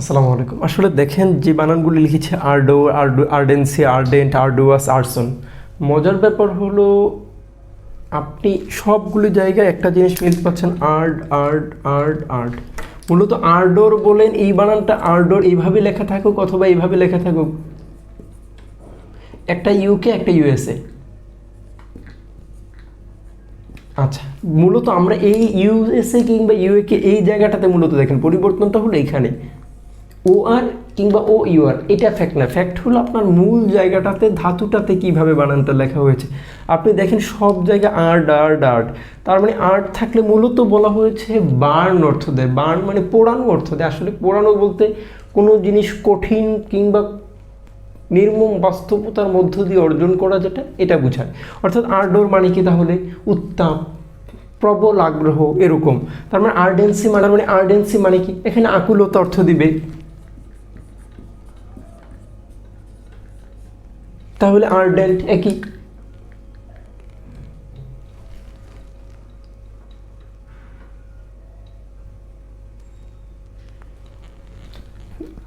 আসসালামু আলাইকুম। আসলে দেখেন, যে বানানগুলি লিখেছে আর্ডো আর্ডো, আর্ডেন্সি, আর্ডেন্ট, আর্ডোয়াস, আর্সন। মজার ব্যাপার হলো, আপনি সবগুলো জায়গায় একটা জিনিস মিলতে পাচ্ছেন, আর্ড আর্ড আর্ড আর্ড। মূলত আর্ডোর বলেন, এই বানানটা আর্ডোর এইভাবে লেখা থাকুক অথবা এইভাবে লেখা থাকুক। একটা ইউকে, একটা ইউএসএ। আচ্ছা মূলত আমরা এই ইউএসএ কিংবা ইউএকে এই জায়গাটাতে মূলত দেখেন, পরিবর্তনটা হলো এইখানে ও আর কিংবা ও ইউ আর এটা ফ্যাক্ট না। ফ্যাক্ট হলো আপনার মূল জায়গাটাতে ধাতুটাতে কীভাবে বানানটা লেখা হয়েছে। আপনি দেখেন সব জায়গায় আর্ট আর্ট আর্ট তার মানে আর্ট থাকলে মূলত বলা হয়েছে বার্ন অর্থ দেয়। বার্ন মানে পোড়ানো অর্থ দেয়। আসলে পোড়ানো বলতে কোনো জিনিস কঠিন কিংবা নির্মম বাস্তবতার মধ্য দিয়ে অর্জন করা যেটা, এটা বোঝায়। অর্থাৎ আর্ডোর মানে কি তাহলে? উত্তাপ, প্রবল আগ্রহ, এরকম। তার মানে আর্ডেন্সি মানে মানে আর্ডেন্সি মানে কি? এখানে আকুলতা অর্থ দিবে। তাহলে আর্ডেন্ট একই।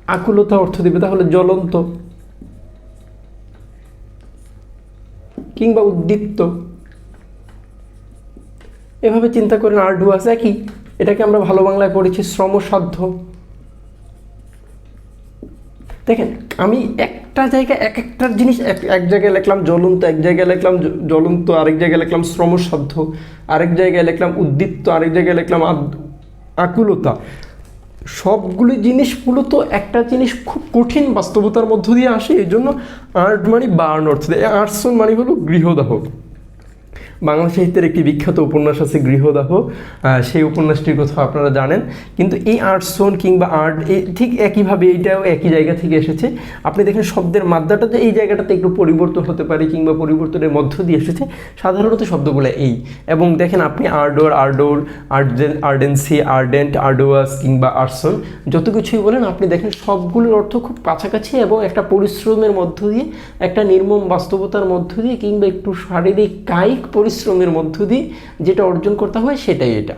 আকুলতা অর্থ দিবে তাহলে জ্বলন্ত। কিংবা উদ্দীপ্ত। এভাবে চিন্তা করেন আর আর্ডুয়াস একই। এটাকে আমরা ভালো বাংলায় পড়েছি শ্রমসাধ্য। দেখেন, আমি একটা জায়গায় এক একটার জিনিস এক এক জায়গায় লিখলাম জ্বলন্ত, এক জায়গায় লিখলাম জ্বলন্ত, আরেক জায়গায় লিখলাম শ্রমসাধ্য, আরেক জায়গায় লিখলাম উদ্দীপ্ত, আরেক জায়গায় লিখলাম আকুলতা। সবগুলি জিনিস মূলত একটা জিনিস খুব কঠিন বাস্তবতার মধ্য দিয়ে আসে এই জন্য আর্ট মানে বার্ন অর্থ আর্টসন মানে হলো গৃহদাহ। বাংলা সাহিত্যের একটি বিখ্যাত উপন্যাস আছে গৃহদাহ সেই উপন্যাসটির কথা আপনারা জানেন। কিন্তু এই আর্টসোন কিংবা আর্ট ঠিক একইভাবে এইটাও একই জায়গা থেকে এসেছে। আপনি দেখেন শব্দের মাত্রাটা যে এই জায়গাটাতে একটু পরিবর্তন হতে পারে কিংবা পরিবর্তনের মধ্য দিয়ে এসেছে। সাধারণত শব্দগুলো এই। এবং দেখেন আপনি আর্ডোর আর্ডোর আর্ডেন আর্ডেন্সি আর্ডেন্ট আর্ডোয়াস কিংবা আর্টসন যত কিছুই বলেন, আপনি দেখেন সবগুলোর অর্থ খুব কাছাকাছি এবং একটা পরিশ্রমের মধ্য দিয়ে, একটা নির্মম বাস্তবতার মধ্য দিয়ে কিংবা একটু শারীরিক কায়িক পরিশ্রমের মধ্য দিয়ে যেটা অর্জন করতে হয় সেটাই এটা।